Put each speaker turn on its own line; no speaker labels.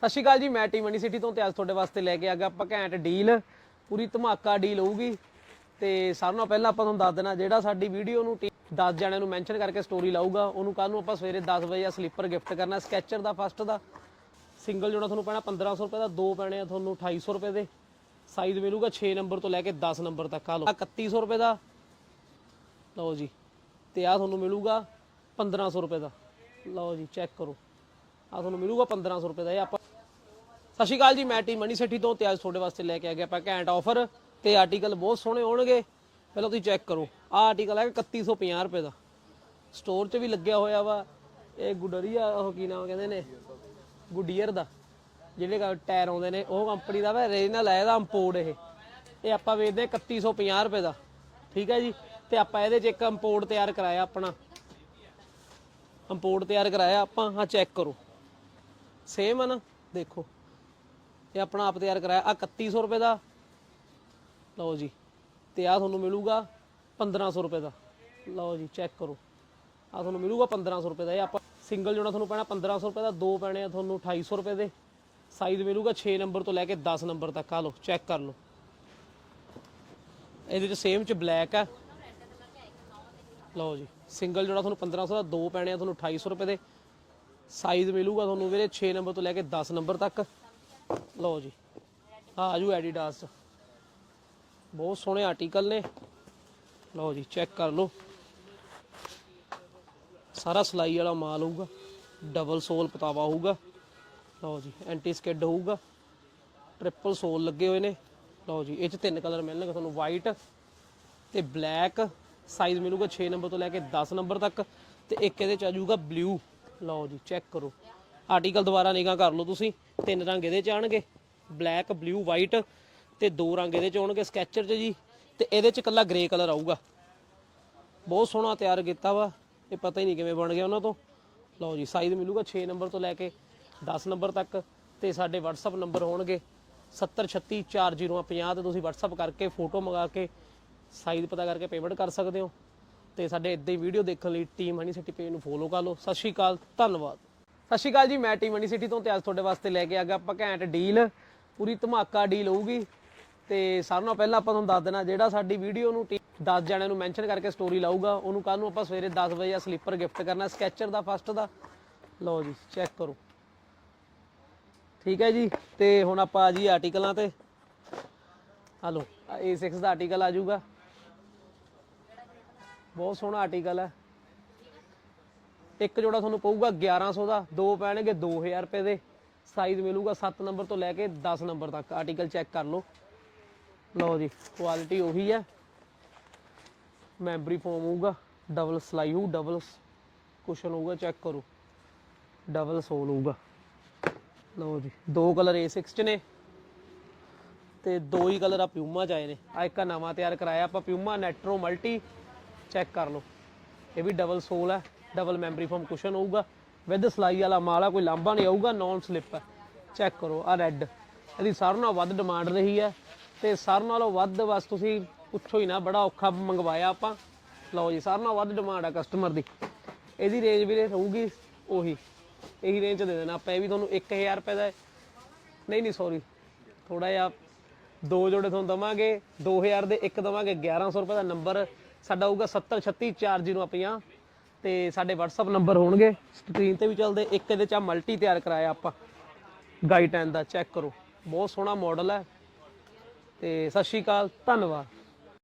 ਸਤਿ ਸ਼੍ਰੀ ਅਕਾਲ ਜੀ, ਮੈਂ ਟੀ ਮਨੀ ਸਿਟੀ ਤੋਂ ਤੇ ਅੱਜ ਤੁਹਾਡੇ ਵਾਸਤੇ ਲੈ ਕੇ ਆ ਗਿਆ ਆਪਾਂ ਘੈਂਟ ਡੀਲ। ਪੂਰੀ ਧਮਾਕਾ ਡੀਲ ਹੋਊਗੀ। ਤੇ ਸਾਰਿਆਂ ਨਾਲੋਂ ਪਹਿਲਾਂ ਆਪਾਂ ਤੁਹਾਨੂੰ ਦੱਸ ਦੇਣਾ, ਜਿਹੜਾ ਸਾਡੀ ਵੀਡੀਓ ਨੂੰ 10 ਜਣਿਆਂ ਨੂੰ ਮੈਂਸ਼ਨ ਕਰਕੇ ਸਟੋਰੀ ਲਾਊਗਾ, ਉਹਨੂੰ ਕੱਲ ਨੂੰ ਆਪਾਂ ਸਵੇਰੇ 10 ਵਜੇ ਆ ਸਲੀਪਰ ਗਿਫਟ ਕਰਨਾ ਸਕੈਚਰ ਦਾ ਫਸਟ ਦਾ। ਸਿੰਗਲ ਜੋੜਾ ਤੁਹਾਨੂੰ ਪੈਣਾ 1500 ਰੁਪਏ ਦਾ, ਦੋ ਪੈਣੇ ਆ ਤੁਹਾਨੂੰ 2800 ਰੁਪਏ ਦੇ। ਸਾਈਜ਼ ਮਿਲੂਗਾ 6 ਨੰਬਰ ਤੋਂ ਲੈ ਕੇ 10 ਨੰਬਰ ਤੱਕ ਆ ਲਓ। ਆਹ 3100 ਰੁਪਏ ਦਾ। ਲਓ ਜੀ, ਤੇ ਆ ਤੁਹਾਨੂੰ ਮਿਲੂਗਾ 1500 ਰੁਪਏ ਦਾ। ਲਓ ਜੀ ਚੈੱਕ ਕਰੋ। ਆ ਤੁਹਾਨੂੰ ਮਿਲੂਗਾ 1500 ਰੁਪਏ ਦਾ। ਇਹ ਆਪਾਂ ਸਤਿ ਸ਼੍ਰੀ ਅਕਾਲ ਜੀ, ਮੈਂ ਟੀ ਮਨੀ ਸਿਟੀ ਤੋਂ ਤੇ ਅੱਜ ਤੁਹਾਡੇ ਵਾਸਤੇ ਲੈ ਕੇ ਆ ਗਿਆ ਆਪਾਂ ਘੈਂਟ ਆਫਰ ਤੇ ਆਰਟੀਕਲ ਬਹੁਤ ਸੋਹਣੇ ਹੋਣਗੇ। ਪਹਿਲਾਂ ਤੁਸੀਂ ਚੈੱਕ ਕਰੋ। ਆ ਆਰਟੀਕਲ ਹੈ 3150 ਰੁਪਏ ਦਾ। ਸਟੋਰ 'ਚ ਵੀ ਲੱਗਿਆ ਹੋਇਆ ਵਾ। ਇਹ ਗੁਡਰੀਆ, ਉਹ ਕੀ ਨਾਮ ਕਹਿੰਦੇ ਨੇ? ਗੁਡੀਅਰ ਦਾ। ਜਿਹੜੇ ਟਾਇਰ ਆਉਂਦੇ ਨੇ, ਉਹ ਕੰਪਨੀ ਦਾ ਵਾ ਰੀਜਨਲ ਹੈ ਇਹਦਾ ਇੰਪੋਰਟ ਇਹ। ਇਹ ਆਪਾਂ ਵੇਚਦੇ ਹਾਂ 3150 ਰੁਪਏ ਦਾ। ਠੀਕ ਹੈ ਜੀ? ਤੇ ਆਪਾਂ ਇਹਦੇ 'ਚ ਇੱਕ ਇੰਪੋਰਟ ਤਿਆਰ ਕਰਾਇਆ ਆਪਣਾ। ਇੰਪੋਰਟ ਤਿਆਰ ਕਰਾਇਆ ਆਪਾਂ। ਹਾਂ ਚੈੱਕ ਕਰੋ। ਸੇਮ ਆ ਨਾ? ਦੇਖੋ। ਇਹ ਆਪਣਾ ਆਪ ਤਿਆਰ ਕਰਾਇਆ। ਆ 3100 ਰੁਪਏ ਦਾ। ਲਓ ਜੀ। ਤੇ ਆ ਤੁਹਾਨੂੰ ਮਿਲੂਗਾ 1500 ਰੁਪਏ ਦਾ। ਲਓ ਜੀ ਚੈੱਕ ਕਰੋ। ਆ ਤੁਹਾਨੂੰ ਮਿਲੂਗਾ 1500 ਰੁਪਏ ਦਾ। ਇਹ ਆਪਾਂ ਸਿੰਗਲ ਜੋੜਾ ਤੁਹਾਨੂੰ ਪੈਣਾ 1500 ਰੁਪਏ ਦਾ। ਦੋ ਪੈਣੇ ਆ ਤੁਹਾਨੂੰ 2800 ਰੁਪਏ ਦੇ। ਸਾਈਜ਼ ਮਿਲੂਗਾ 6 ਨੰਬਰ ਤੋਂ ਲੈ ਕੇ 10 ਨੰਬਰ ਤੱਕ। ਆ ਲਓ ਚੈੱਕ ਕਰ ਲਓ। ਇਹਦੇ ਚ ਸੇਮ ਚ ਬਲੈਕ ਆ। ਲਓ ਜੀ। ਸਿੰਗਲ ਜੋੜਾ ਤੁਹਾਨੂੰ 1500 ਦਾ। ਦੋ ਪੈਣੇ ਆ ਤੁਹਾਨੂੰ 2800 ਰੁਪਏ ਦੇ। ਸਾਈਜ਼ ਮਿਲੂਗਾ ਤੁਹਾਨੂੰ ਵੀਰੇ 6 ਨੰਬਰ ਤੋਂ ਲੈ ਕੇ 10 ਨੰਬਰ ਤੱਕ। ਲਓ ਜੀ ਆ ਆਜੂ ਐਡੀਡਾਸ। ਬਹੁਤ ਸੋਹਣੇ ਆਰਟੀਕਲ ਨੇ। ਲਓ ਜੀ ਚੈੱਕ ਕਰ ਲਓ। ਸਾਰਾ ਸਲਾਈ ਵਾਲਾ ਮਾਲ ਹੋਊਗਾ ਡਬਲ ਸੋਲ ਪਤਾਵਾ ਹੋਊਗਾ। ਲਓ ਜੀ ਐਂਟੀ ਸਕਿਡ ਹੋਊਗਾ। ਟ੍ਰਿਪਲ ਸੋਲ ਲੱਗੇ ਹੋਏ ਨੇ। ਲਓ ਜੀ, ਇਹ ਚ ਤਿੰਨ ਕਲਰ ਮਿਲਣਗੇ ਤੁਹਾਨੂੰ ਵਾਈਟ ਤੇ ਬਲੈਕ ਸਾਈਜ਼ ਮਿਲੂਗਾ 6 ਨੰਬਰ ਤੋਂ ਲੈ ਕੇ 10 ਨੰਬਰ ਤੱਕ ਤੇ ਇੱਕ ਇਹਦੇ ਚ ਆ ਜਾਊਗਾ ਬਲੂ ਲਓ ਜੀ ਚੈੱਕ ਕਰੋ। ਆਰਟੀਕਲ ਦੁਬਾਰਾ ਨਿਗਾਹ ਕਰ ਲਓ ਤੁਸੀਂ। ਤਿੰਨ ਰੰਗ ਇਹਦੇ ਚ ਆਣਗੇ। ਬਲੈਕ, ਬਲੂ, ਵਾਈਟ ਤੇ ਦੋ ਰੰਗ ਇਹਦੇ ਚ ਆਉਣਗੇ ਸਕੈਚਰ ਚ ਜੀ। ਤੇ ਇਹਦੇ ਚ ਇਕੱਲਾ ਗ੍ਰੇ ਕਲਰ ਆਊਗਾ। ਬਹੁਤ ਸੋਹਣਾ ਤਿਆਰ ਕੀਤਾ ਵਾ। ਇਹ ਪਤਾ ਹੀ ਨਹੀਂ ਕਿਵੇਂ ਬਣ ਗਿਆ ਉਹਨਾਂ ਤੋਂ। ਲਓ ਜੀ ਸਾਈਜ਼ ਮਿਲੂਗਾ 6 ਨੰਬਰ ਤੋਂ ਲੈ ਕੇ 10 ਨੰਬਰ ਤੱਕ। ਤੇ ਸਾਡੇ WhatsApp ਨੰਬਰ ਹੋਣਗੇ 70364050 ਤੇ ਤੁਸੀਂ WhatsApp ਕਰਕੇ ਫੋਟੋ ਮੰਗਾ ਕੇ ਸਾਈਜ਼ ਪਤਾ ਕਰਕੇ ਪੇਮੈਂਟ ਕਰ ਸਕਦੇ ਹੋ। ਤੇ ਸਾਡੇ ਇਦਾਂ ਹੀ ਵੀਡੀਓ ਦੇਖਣ ਲਈ ਟੀਮ ਹਨੀ ਸਿਟੀ ਪੇਜ ਨੂੰ ਫੋਲੋ ਕਰ ਲਓ। ਸਤਿ ਸ਼੍ਰੀ ਅਕਾਲ, ਧੰਨਵਾਦ। ਸਤਿ ਸ਼੍ਰੀ ਅਕਾਲ ਜੀ, ਮੈਂ ਟੀਮ ਹਨੀ ਸਿਟੀ ਤੋਂ ਤੇ ਅੱਜ ਤੁਹਾਡੇ ਵਾਸਤੇ ਲੈ ਕੇ ਆ ਗਿਆ ਆਪਾਂ ਘੈਂਟ ਡੀਲ। ਪੂਰੀ ਧਮਾਕਾ ਡੀਲ ਹੋਊਗੀ ਤੇ ਸਾਰਿਆਂ ਨਾਲੋਂ ਪਹਿਲਾਂ ਆਪਾਂ ਤੁਹਾਨੂੰ ਦੱਸ ਦੇਣਾ, ਜਿਹੜਾ ਸਾਡੀ ਵੀਡੀਓ ਨੂੰ 10 ਜਣਿਆਂ ਨੂੰ ਮੈਂਸ਼ਨ ਕਰਕੇ ਸਟੋਰੀ ਲਾਊਗਾ, ਉਹਨੂੰ ਕੱਲ ਨੂੰ ਆਪਾਂ ਸਵੇਰੇ 10 ਵਜੇ ਆ ਸਲੀਪਰ ਗਿਫਟ ਕਰਨਾ ਸਕੈਚਰ ਦਾ ਫਸਟ ਦਾ। ਲਓ ਜੀ ਚੈੱਕ ਕਰੋ। ਠੀਕ ਹੈ ਜੀ, ਤੇ ਹੁਣ ਆਪਾਂ ਆ ਜੀ ਆਰਟੀਕਲਾਂ ਤੇ। ਹਲੋ A6 ਦਾ ਆਰਟੀਕਲ ਆ ਜਾਊਗਾ। ਬਹੁਤ ਸੋਹਣਾ ਆਰਟੀਕਲ ਹੈ। ਇੱਕ ਜੋੜਾ ਤੁਹਾਨੂੰ ਪਊਗਾ 1100 ਦਾ, ਦੋ ਪੈਣਗੇ 2000 ਰੁਪਏ ਦੇ। ਸਾਈਜ਼ ਮਿਲੂਗਾ 7 ਨੰਬਰ ਤੋਂ ਲੈ ਕੇ 10 ਨੰਬਰ ਤੱਕ। ਆਰਟੀਕਲ ਚੈੱਕ ਕਰ ਲਓ। ਲਓ ਜੀ ਕੁਆਲਿਟੀ ਉਹੀ ਹੈ। ਮੈਂਬਰੀ ਫੋਮ ਹੋਊਗਾ ਡਬਲ ਸਲਾਈ ਹੋਊ ਡਬਲ ਕੁਸ਼ਨ ਹੋਊਗਾ ਚੈੱਕ ਕਰੋ। ਡਬਲ ਸੋਲ ਹੋਊਗਾ। ਲਓ ਜੀ, ਦੋ ਕਲਰ A6 ਚ ਨੇ ਤੇ ਦੋ ਹੀ ਕਲਰ ਆ ਪਿਊਮਾ ਚ ਆਏ ਨੇ। ਆ ਇੱਕ ਨਵਾਂ ਤਿਆਰ ਕਰਾਇਆ ਆਪਾਂ ਪਿਊਮਾ ਨੈਟਰੋ ਮਲਟੀ ਚੈੱਕ ਕਰ ਲਓ। ਇਹ ਵੀ ਡਬਲ ਸੋਲ ਹੈ। ਡਬਲ ਮੈਮਰੀ ਫੋਮ ਕੁਸ਼ਨ ਹੋਊਗਾ। ਵਿਦ ਸਲਾਈ ਵਾਲਾ ਮਾਲ ਆ, ਕੋਈ ਲਾਂਭਾ ਨਹੀਂ ਆਊਗਾ ਨੌਨ ਸਲਿਪ ਹੈ ਚੈੱਕ ਕਰੋ, ਆ ਰੈੱਡ ਇਹਦੀ ਸਾਰਿਆਂ ਨਾਲੋਂ ਵੱਧ ਡਿਮਾਂਡ ਰਹੀ ਹੈ ਤੇ ਸਾਰਿਆਂ ਨਾਲੋਂ ਵੱਧ ਬਸ ਤੁਸੀਂ ਪੁੱਛੋ ਹੀ ਨਾ, ਬੜਾ ਔਖਾ ਮੰਗਵਾਇਆ ਆਪਾਂ। ਲਓ ਜੀ, ਸਾਰਿਆਂ ਨਾਲੋਂ ਵੱਧ ਡਿਮਾਂਡ ਆ ਕਸਟਮਰ ਦੀ। ਇਹਦੀ ਰੇਂਜ ਵੀਰੇ ਰਹੂਗੀ ਉਹੀ। ਇਹੀ ਰੇਂਜ ਦੇ ਦੇਣਾ ਆਪਾਂ, ਇਹ ਵੀ ਤੁਹਾਨੂੰ 1000 ਰੁਪਏ ਦਾ ਨਹੀਂ ਨਹੀਂ ਸੌਰੀ ਥੋੜਾ ਜਿਹਾ ਦੋ ਜੋੜੇ ਤੁਹਾਨੂੰ ਦਵਾਂਗੇ 2000 ਦੇ ਇੱਕ ਦਵਾਂਗੇ 1100 ਰੁਪਏ ਦਾ ਨੰਬਰ ਸਾਡਾ ਹੋਊਗਾ 70364050 ਤੇ ਸਾਡੇ WhatsApp ਨੰਬਰ ਹੋਣਗੇ। ਸਕਰੀਨ ਤੇ ਵੀ ਚੱਲਦੇ, ਇੱਕ ਇਹਦੇ ਚ ਆ ਮਲਟੀ ਤਿਆਰ ਕਰਾਇਆ ਆਪਾਂ। ਗਾਈਟੈਨ ਦਾ ਚੈੱਕ ਕਰੋ। ਬਹੁਤ ਸੋਹਣਾ ਮਾਡਲ ਹੈ। ਤੇ ਸਤਿ ਸ਼੍ਰੀ ਅਕਾਲ, ਧੰਨਵਾਦ।